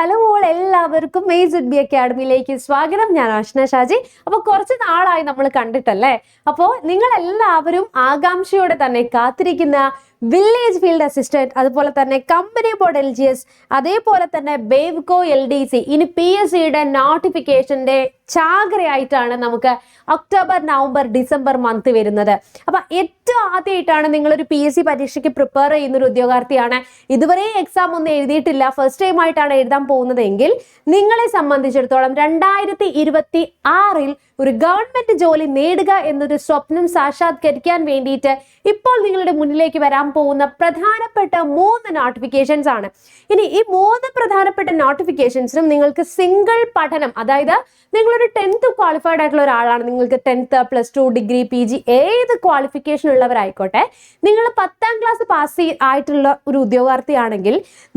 Hello all എല്ലാവർക്കും മേസ് ബി അക്കാഡമിയിലേക്ക് സ്വാഗതം. ഞാൻ ആഷ്ന ഷാജി. അപ്പോൾ കുറച്ച് നാളായി നമ്മൾ കണ്ടിട്ടല്ലേ? അപ്പോൾ നിങ്ങൾ എല്ലാവരും ആകാംക്ഷയോടെ തന്നെ കാത്തിരിക്കുന്ന വില്ലേജ് ഫീൽഡ് അസിസ്റ്റന്റ് അതുപോലെ തന്നെ company board L G S അതേപോലെ തന്നെ ബേവ്കോ എൽ ഡി സി ഇനി പി എസ് സിയുടെ നോട്ടിഫിക്കേഷന്റെ ചാകരയായിട്ടാണ് നമുക്ക് ഒക്ടോബർ നവംബർ ഡിസംബർ മന്ത് വരുന്നത്. അപ്പൊ ഏറ്റവും ആദ്യമായിട്ടാണ് നിങ്ങളൊരു പി എസ് സി പരീക്ഷയ്ക്ക് പ്രിപ്പയർ ചെയ്യുന്ന ഒരു ഉദ്യോഗാർത്ഥിയാണ്. ഇതുവരെ എക്സാം ഒന്നും എഴുതിയിട്ടില്ല. ഫസ്റ്റ് ടൈം ആയിട്ടാണ് എഴുതാൻ പോകുന്നതെങ്കിൽ നിങ്ങളെ സംബന്ധിച്ചിടത്തോളം രണ്ടായിരത്തി ഇരുപത്തി ആറിൽ ഒരു ഗവൺമെന്റ് ജോലി നേടുക എന്നൊരു സ്വപ്നം സാക്ഷാത്കരിക്കാൻ വേണ്ടിയിട്ട് ഇപ്പോൾ നിങ്ങളുടെ മുന്നിലേക്ക് വരാൻ പോകുന്ന പ്രധാനപ്പെട്ട മൂന്ന് നോട്ടിഫിക്കേഷൻസ് ആണ്. ഇനി ഈ മൂന്ന് പ്രധാനപ്പെട്ട നോട്ടിഫിക്കേഷൻസിനും നിങ്ങൾക്ക് സിംഗിൾ പഠനം അതായത് നിങ്ങളൊരു ടെൻത്ത് ക്വാളിഫൈഡ് ആയിട്ടുള്ള ഒരാളാണ് നിങ്ങൾക്ക് tenth plus two degree P G ഏത് ക്വാളിഫിക്കേഷൻ ഉള്ളവരായിക്കോട്ടെ നിങ്ങൾ പത്താം ക്ലാസ് പാസ് ആയിട്ടുള്ള ഒരു ഉദ്യോഗാർത്ഥിയാണെങ്കിൽ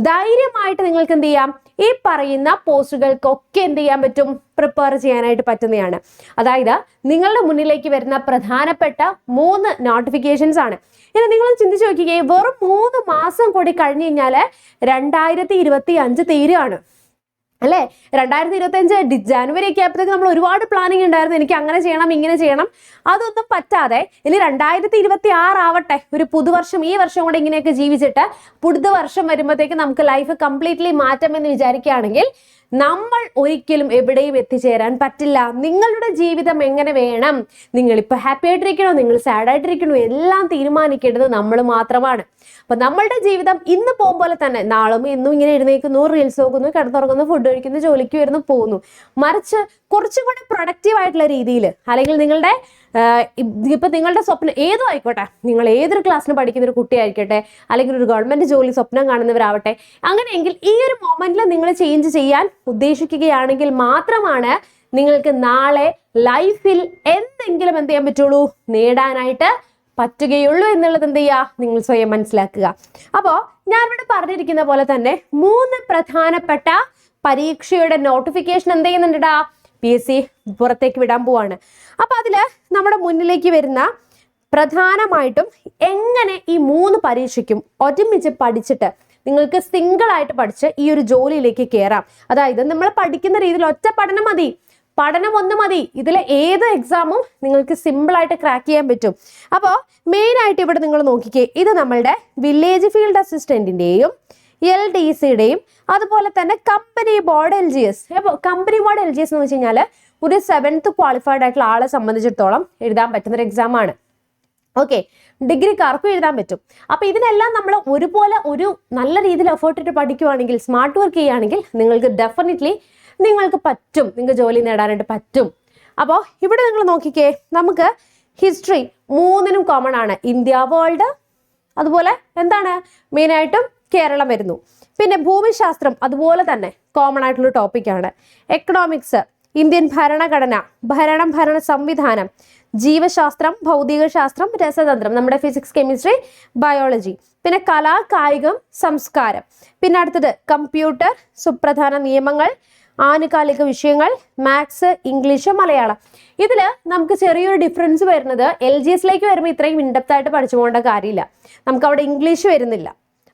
ധൈര്യമായിട്ട് നിങ്ങൾക്ക് എന്ത് ചെയ്യാം? ഈ പറയുന്ന പോസ്റ്റുകൾക്കൊക്കെ എന്ത് ചെയ്യാൻ പറ്റും? പ്രിപ്പയർ ചെയ്യാനായിട്ട് പറ്റുന്നതാണ് അതായത് നിങ്ങളുടെ മുന്നിലേക്ക് വരുന്ന പ്രധാനപ്പെട്ട മൂന്ന് നോട്ടിഫിക്കേഷൻസ് ആണ്. ഇനി നിങ്ങൾ ചിന്തിച്ചു നോക്കിക്കേ വെറും മൂന്ന് മാസം കൂടി കഴിഞ്ഞു കഴിഞ്ഞാൽ രണ്ടായിരത്തി ഇരുപത്തി അഞ്ച് തീരുകയാണ് അല്ലേ? രണ്ടായിരത്തി ഇരുപത്തി അഞ്ച് ജാനുവരി ഒക്കെ ആയപ്പോഴത്തേക്ക് നമ്മൾ ഒരുപാട് പ്ലാനിങ് ഉണ്ടായിരുന്നു. എനിക്ക് അങ്ങനെ ചെയ്യണം ഇങ്ങനെ ചെയ്യണം. അതൊന്നും പറ്റാതെ ഇനി രണ്ടായിരത്തി ഇരുപത്തി ആറാവട്ടെ ഒരു പുതുവർഷം ഈ വർഷം കൂടെ ഇങ്ങനെയൊക്കെ ജീവിച്ചിട്ട് പുതുവർഷം വരുമ്പോഴത്തേക്ക് നമുക്ക് ലൈഫ് കംപ്ലീറ്റ്ലി മാറ്റം എന്ന് വിചാരിക്കുകയാണെങ്കിൽ നമ്മൾ ഒരിക്കലും എവിടെയും എത്തിച്ചേരാൻ പറ്റില്ല. നിങ്ങളുടെ ജീവിതം എങ്ങനെ വേണം? നിങ്ങൾ ഇപ്പൊ ഹാപ്പി ആയിട്ടിരിക്കണോ? നിങ്ങൾ സാഡ് ആയിട്ടിരിക്കണോ? എല്ലാം തീരുമാനിക്കേണ്ടത് നമ്മൾ മാത്രമാണ്. അപ്പൊ നമ്മളുടെ ജീവിതം ഇന്ന് പോകുമ്പോലെ തന്നെ നാളും ഇന്നും ഇങ്ങനെ എഴുന്നേൽക്കുന്നു റീൽസ് നോക്കുന്നു കിടന്നുറങ്ങുന്നു ഫുഡ് കഴിക്കുന്നു ജോലിക്ക് വരുന്നു പോകുന്നു. മറിച്ച് കുറച്ചും കൂടെ പ്രൊഡക്റ്റീവ് ആയിട്ടുള്ള രീതിയിൽ അല്ലെങ്കിൽ നിങ്ങളുടെ ഇപ്പൊ നിങ്ങളുടെ സ്വപ്നം ഏതും ആയിക്കോട്ടെ നിങ്ങൾ ഏതൊരു ക്ലാസ്സിന് പഠിക്കുന്ന ഒരു കുട്ടിയായിരിക്കട്ടെ അല്ലെങ്കിൽ ഒരു ഗവൺമെന്റ് ജോലി സ്വപ്നം കാണുന്നവരാവട്ടെ അങ്ങനെയെങ്കിൽ ഈ ഒരു മൊമെന്റിൽ നിങ്ങൾ ചേഞ്ച് ചെയ്യാൻ ഉദ്ദേശിക്കുകയാണെങ്കിൽ മാത്രമാണ് നിങ്ങൾക്ക് നാളെ ലൈഫിൽ എന്തെങ്കിലും എന്ത് ചെയ്യാൻ പറ്റുള്ളൂ? നേടാനായിട്ട് പറ്റുകയുള്ളൂ എന്നുള്ളത് എന്ത് ചെയ്യുക നിങ്ങൾ സ്വയം മനസ്സിലാക്കുക. അപ്പോൾ ഞാനിവിടെ പറഞ്ഞിരിക്കുന്ന പോലെ തന്നെ മൂന്ന് പ്രധാനപ്പെട്ട പരീക്ഷയുടെ നോട്ടിഫിക്കേഷൻ എന്ത് ചെയ്യുന്നുണ്ടാ പി എസ് സി പുറത്തേക്ക് വിടാൻ പോവാണ്. അപ്പൊ അതിൽ നമ്മുടെ മുന്നിലേക്ക് വരുന്ന പ്രധാനമായിട്ടും എങ്ങനെ ഈ മൂന്ന് പരീക്ഷയ്ക്കും ഒരുമിച്ച് പഠിച്ചിട്ട് നിങ്ങൾക്ക് സിംഗിൾ ആയിട്ട് പഠിച്ച് ഈ ഒരു ജോലിയിലേക്ക് കയറാം അതായത് നമ്മൾ പഠിക്കുന്ന രീതിയിൽ ഒറ്റ പഠനം മതി. പഠനം ഒന്ന് മതി. ഇതിലെ ഏത് എക്സാമും നിങ്ങൾക്ക് സിമ്പിൾ ആയിട്ട് ക്രാക്ക് ചെയ്യാൻ പറ്റും. അപ്പോൾ മെയിൻ ആയിട്ട് ഇവിടെ നിങ്ങൾ നോക്കിക്കേ. ഇത് നമ്മളുടെ വില്ലേജ് ഫീൽഡ് അസിസ്റ്റന്റിന്റെയും എൽ ഡി സിയുടെയും അതുപോലെ തന്നെ company board L G S company board L G S എന്ന് വെച്ച് കഴിഞ്ഞാൽ ഒരു സെവൻത്ത് ക്വാളിഫൈഡ് ആയിട്ടുള്ള ആളെ സംബന്ധിച്ചിടത്തോളം എഴുതാൻ പറ്റുന്ന ഒരു എക്സാം ആണ്. ഓക്കെ ഡിഗ്രിക്കാർക്കും എഴുതാൻ പറ്റും. അപ്പൊ ഇതിനെല്ലാം നമ്മൾ ഒരുപോലെ ഒരു നല്ല രീതിയിൽ എഫേർട്ട് ഇട്ട് പഠിക്കുവാണെങ്കിൽ സ്മാർട്ട് വർക്ക് ചെയ്യുകയാണെങ്കിൽ നിങ്ങൾക്ക് ഡെഫിനറ്റ്ലി നിങ്ങൾക്ക് പറ്റും. നിങ്ങൾക്ക് ജോലി നേടാനായിട്ട് പറ്റും. അപ്പോൾ ഇവിടെ നിങ്ങൾ നോക്കിക്കേ നമുക്ക് ഹിസ്റ്ററി മൂന്നിനും കോമൺ ആണ്. ഇന്ത്യ വേൾഡ് അതുപോലെ എന്താണ്? മെയിനായിട്ടും കേരളം വരുന്നു. പിന്നെ ഭൂമിശാസ്ത്രം അതുപോലെ തന്നെ കോമൺ ആയിട്ടുള്ള ടോപ്പിക്കാണ് എക്കണോമിക്സ് ഇന്ത്യൻ ഭരണഘടന ഭരണം ഭരണ സംവിധാനം ജീവശാസ്ത്രം ഭൗതികശാസ്ത്രം രസതന്ത്രം നമ്മുടെ ഫിസിക്സ് കെമിസ്ട്രി ബയോളജി പിന്നെ കലാ കായികം സംസ്കാരം. പിന്നെ അടുത്തത് കമ്പ്യൂട്ടർ സുപ്രധാന നിയമങ്ങൾ ആനുകാലിക വിഷയങ്ങൾ മാത്സ് ഇംഗ്ലീഷ് മലയാളം. ഇതിൽ നമുക്ക് ചെറിയൊരു ഡിഫറൻസ് വരുന്നത് എൽ ജി എസിലേക്ക് വരുമ്പോൾ ഇത്രയും ഇൻഡെപ്ത് ആയിട്ട് പഠിച്ചു പോകേണ്ട കാര്യമില്ല. നമുക്ക് അവിടെ ഇംഗ്ലീഷ് വരുന്നില്ല.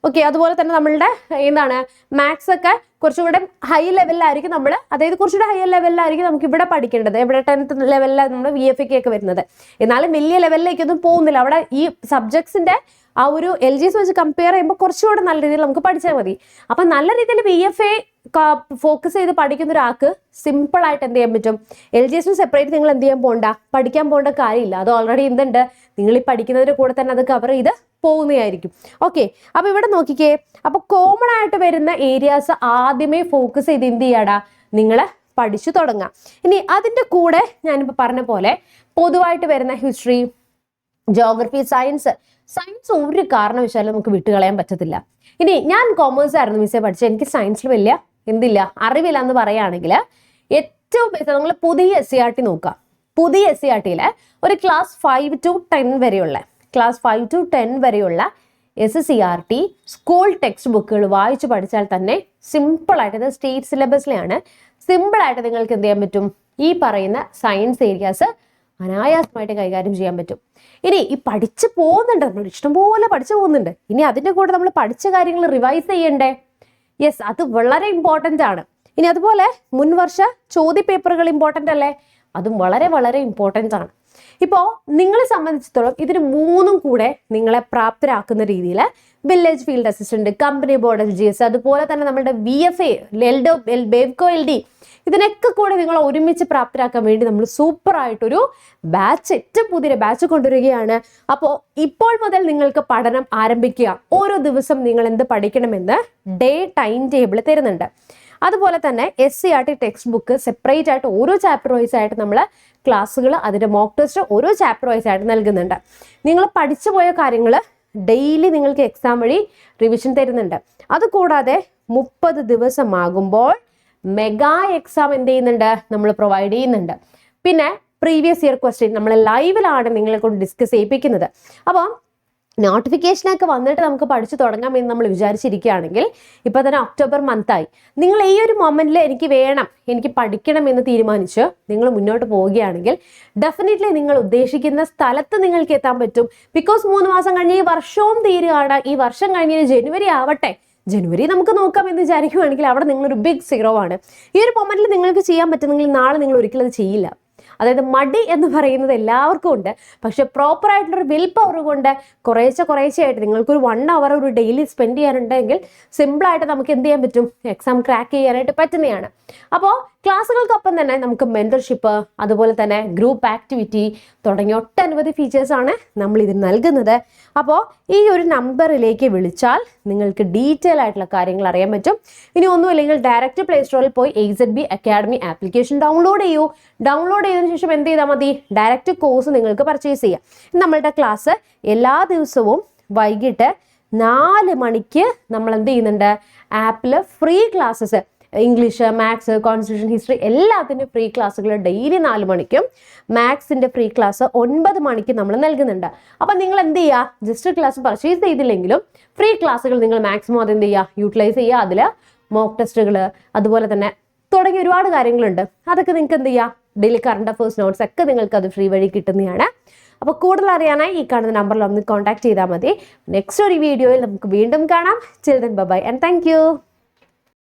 ഓക്കെ അതുപോലെ തന്നെ നമ്മളുടെ എന്താണ് മാത്സ് ഒക്കെ കുറച്ചുകൂടെ ഹൈ ലെവലിലായിരിക്കും നമ്മൾ അതായത് കുറച്ചുകൂടെ ഹൈ ലെവലിലായിരിക്കും നമുക്ക് ഇവിടെ പഠിക്കേണ്ടത്. ഇവിടെ ടെൻത്ത് ലെവലിലാണ് നമ്മൾ വി എഫ് ഒക്കെ വരുന്നത്. എന്നാലും വലിയ ലെവലിലേക്കൊന്നും പോകുന്നില്ല. അവിടെ ഈ സബ്ജക്ട്സിന്റെ ആ ഒരു എൽ ജി എസ് വെച്ച് കമ്പയർ ചെയ്യുമ്പോൾ കുറച്ചുകൂടെ നല്ല രീതിയിൽ നമുക്ക് പഠിച്ചാൽ മതി. അപ്പം നല്ല രീതിയിൽ ബി എഫ് എ ഫോക്കസ് ചെയ്ത് പഠിക്കുന്ന ഒരാൾക്ക് സിമ്പിൾ ആയിട്ട് എന്ത് ചെയ്യാൻ പറ്റും? എൽ ജി എസിന് സെപ്പറേറ്റ് നിങ്ങൾ എന്ത് ചെയ്യാൻ പോകണ്ട പഠിക്കാൻ പോകേണ്ട കാര്യമില്ല. അത് ഓൾറെഡി എന്തുണ്ട്? നിങ്ങൾ ഈ പഠിക്കുന്നതിന്റെ കൂടെ തന്നെ അത് കവർ ചെയ്ത് പോകുന്നതായിരിക്കും. ഓക്കെ അപ്പൊ ഇവിടെ നോക്കിക്കേ. അപ്പൊ കോമൺ ആയിട്ട് വരുന്ന ഏരിയാസ് ആദ്യമേ ഫോക്കസ് ചെയ്ത് എന്ത് ചെയ്യാടാ? നിങ്ങൾ പഠിച്ചു തുടങ്ങാം. ഇനി അതിന്റെ കൂടെ ഞാനിപ്പോൾ പറഞ്ഞ പോലെ പൊതുവായിട്ട് വരുന്ന ഹിസ്റ്ററി ജോഗ്രഫി സയൻസ് സയൻസ് ഒരു കാരണവശാലും നമുക്ക് വിട്ടുകളയാൻ പറ്റത്തില്ല. ഇനി ഞാൻ കോമേഴ്സ് ആയിരുന്നു മിസ്സേ പഠിച്ചത്. എനിക്ക് സയൻസിൽ വലിയ എന്തില്ല അറിവില്ല എന്ന് പറയുകയാണെങ്കിൽ ഏറ്റവും ബെസ്റ്റ് നിങ്ങൾ പുതിയ എസ് സി ആർ ടി നോക്കുക. പുതിയ എസ് സി ആർ ടിയിലെ ഒരു ക്ലാസ് ഫൈവ് ടു ടെൻ വരെയുള്ള ക്ലാസ് ഫൈവ് ടു ടെൻ വരെയുള്ള S C R T school text ബുക്കുകൾ വായിച്ചു പഠിച്ചാൽ തന്നെ സിമ്പിളായിട്ട് ഇത് സ്റ്റേറ്റ് സിലബസിലെയാണ് സിമ്പിളായിട്ട് നിങ്ങൾക്ക് എന്ത് ചെയ്യാൻ പറ്റും? ഈ പറയുന്ന സയൻസ് ഏരിയാസ് അനായാസമായിട്ട് കൈകാര്യം ചെയ്യാൻ പറ്റും. ഇനി ഈ പഠിച്ചു പോകുന്നുണ്ട് നമ്മൾ ഇഷ്ടംപോലെ പഠിച്ചു പോകുന്നുണ്ട്. ഇനി അതിന്റെ കൂടെ നമ്മൾ പഠിച്ച കാര്യങ്ങൾ റിവൈസ് ചെയ്യണ്ടേ? യെസ് അത് വളരെ ഇമ്പോർട്ടന്റ് ആണ്. ഇനി അതുപോലെ മുൻവർഷ ചോദ്യ പേപ്പറുകൾ ഇമ്പോർട്ടന്റ് അല്ലേ? അതും വളരെ വളരെ ഇമ്പോർട്ടന്റ് ആണ്. ഇപ്പോൾ നിങ്ങളെ സംബന്ധിച്ചിടത്തോളം ഇതിന് മൂന്നും കൂടെ നിങ്ങളെ പ്രാപ്തരാക്കുന്ന രീതിയിൽ village field assistant company board L G S അതുപോലെ തന്നെ നമ്മുടെ വി എഫ് എൽഡോ എൽ ബേവ്കോ എൽ ഡി ഇതിനൊക്കെ കൂടെ നിങ്ങൾ ഒരുമിച്ച് പ്രാപ്തരാക്കാൻ വേണ്ടി നമ്മൾ സൂപ്പർ ആയിട്ടൊരു ബാച്ച് ഏറ്റവും പുതിയ ബാച്ച് കൊണ്ടുവരികയാണ്. അപ്പോൾ ഇപ്പോൾ മുതൽ നിങ്ങൾക്ക് പഠനം ആരംഭിക്കുക. ഓരോ ദിവസം നിങ്ങൾ എന്ത് പഠിക്കണമെന്ന് ഡേ ടൈം ടേബിൾ തരുന്നുണ്ട്. അതുപോലെ തന്നെ S C R T text book separate ആയിട്ട് ഓരോ ചാപ്റ്റർ വൈസ് ആയിട്ട് നമ്മൾ ക്ലാസ്സുകൾ അതിന്റെ മോക്ക് ടെസ്റ്റ് ഓരോ ചാപ്റ്റർ വൈസ് ആയിട്ട് നൽകുന്നുണ്ട്. നിങ്ങൾ പഠിച്ചു പോയ കാര്യങ്ങൾ ഡെയിലി നിങ്ങൾക്ക് എക്സാം വഴി റിവിഷൻ തരുന്നുണ്ട്. അതുകൂടാതെ മുപ്പത് ദിവസമാകുമ്പോൾ മെഗാ എക്സാം എന്ത് ചെയ്യുന്നുണ്ട്? നമ്മൾ പ്രൊവൈഡ് ചെയ്യുന്നുണ്ട്. പിന്നെ പ്രീവിയസ് ഇയർ ക്വസ്റ്റ്യൻ നമ്മൾ ലൈവിലാണ് നിങ്ങളെ കൊണ്ട് ഡിസ്കസ് ചെയ്യിപ്പിക്കുന്നത്. അപ്പം നോട്ടിഫിക്കേഷനൊക്കെ വന്നിട്ട് നമുക്ക് പഠിച്ചു തുടങ്ങാം എന്ന് നമ്മൾ വിചാരിച്ചിരിക്കുകയാണെങ്കിൽ ഇപ്പോൾ തന്നെ ഒക്ടോബർ മന്ത് ആയി. നിങ്ങൾ ഈ ഒരു മൊമെന്റിൽ എനിക്ക് വേണം എനിക്ക് പഠിക്കണം എന്ന് തീരുമാനിച്ച് നിങ്ങൾ മുന്നോട്ട് പോവുകയാണെങ്കിൽ ഡെഫിനറ്റ്ലി നിങ്ങൾ ഉദ്ദേശിക്കുന്ന സ്ഥലത്ത് നിങ്ങൾക്ക് എത്താൻ പറ്റും. ബിക്കോസ് മൂന്ന് മാസം കഴിഞ്ഞ് ഈ വർഷവും തീരുകയാണ്. ഈ വർഷം കഴിഞ്ഞ് ജനുവരി ആവട്ടെ. ജനുവരി നമുക്ക് നോക്കാം എന്ന് വിചാരിക്കുകയാണെങ്കിൽ അവിടെ നിങ്ങളൊരു ബിഗ് സീറോ ആണ്. ഈ ഒരു മൊമെന്റിൽ നിങ്ങൾക്ക് ചെയ്യാൻ പറ്റുന്നെങ്കിൽ നാളെ നിങ്ങൾ ഒരിക്കലും അത് ചെയ്യില്ല. അതായത് മടി എന്ന് പറയുന്നത് എല്ലാവർക്കും ഉണ്ട്. പക്ഷെ പ്രോപ്പർ ആയിട്ടുള്ളൊരു വിൽ പവർ കൊണ്ട് കുറേശ്ശെ കുറേശ്ശെ ആയിട്ട് നിങ്ങൾക്കൊരു വൺ അവർ ഒരു ഡെയിലി സ്പെൻഡ് ചെയ്യാനുണ്ടെങ്കിൽ സിമ്പിളായിട്ട് നമുക്ക് എന്ത് ചെയ്യാൻ പറ്റും? എക്സാം ക്രാക്ക് ചെയ്യാനായിട്ട് പറ്റുന്നതാണ്. അപ്പോൾ ക്ലാസ്സുകൾക്കൊപ്പം തന്നെ നമുക്ക് മെന്റർഷിപ്പ് അതുപോലെ തന്നെ ഗ്രൂപ്പ് ആക്ടിവിറ്റി തുടങ്ങിയ ഒട്ടനവധി ഫീച്ചേഴ്സാണ് നമ്മൾ ഇതിന് നൽകുന്നത്. അപ്പോൾ ഈ ഒരു നമ്പറിലേക്ക് വിളിച്ചാൽ നിങ്ങൾക്ക് ഡീറ്റെയിൽ ആയിട്ടുള്ള കാര്യങ്ങൾ അറിയാൻ പറ്റും. ഇനി ഒന്നുമില്ലെങ്കിൽ ഡയറക്റ്റ് പ്ലേ സ്റ്റോറിൽ പോയി A Z B academy application download ചെയ്യൂ. ഡൗൺലോഡ് ചെയ്തതിനു ശേഷം എന്ത് ചെയ്താൽ മതി? ഡയറക്റ്റ് കോഴ്സ് നിങ്ങൾക്ക് പർച്ചേസ് ചെയ്യാം. നമ്മളുടെ ക്ലാസ് എല്ലാ ദിവസവും വൈകിട്ട് നാല് മണിക്ക് നമ്മൾ എന്ത് ചെയ്യുന്നുണ്ട്? ആപ്പിൽ free classes English maths constitution history എല്ലാത്തിന്റെ ഫ്രീ ക്ലാസ്സുകൾ ഡെയിലി നാല് മണിക്കും. മാത്സിന്റെ ഫ്രീ ക്ലാസ് ഒൻപത് മണിക്ക് നമ്മൾ നൽകുന്നുണ്ട്. അപ്പം നിങ്ങൾ എന്ത് ചെയ്യുക ജസ്റ്റ് ക്ലാസ് പർച്ചേസ് ചെയ്തില്ലെങ്കിലും ഫ്രീ ക്ലാസ്സുകൾ നിങ്ങൾ മാക്സിമം അത് എന്ത് ചെയ്യുക യൂട്ടിലൈസ് ചെയ്യുക അതിൽ മോക്ക് ടെസ്റ്റുകൾ അതുപോലെ തന്നെ തുടങ്ങിയ ഒരുപാട് കാര്യങ്ങളുണ്ട്. അതൊക്കെ നിങ്ങൾക്ക് എന്ത് ചെയ്യുക ഡെയിലി കറണ്ട് അഫേഴ്സ് നോട്ട്സ് ഒക്കെ നിങ്ങൾക്ക് അത് ഫ്രീ വഴി കിട്ടുന്നതാണ്. അപ്പോൾ കൂടുതൽ അറിയാനായി ഈ കാണുന്ന നമ്പറിൽ ഒന്ന് കോൺടാക്ട് ചെയ്താൽ മതി. നെക്സ്റ്റ് ഒരു വീഡിയോയിൽ നമുക്ക് വീണ്ടും കാണാം. Children by and thank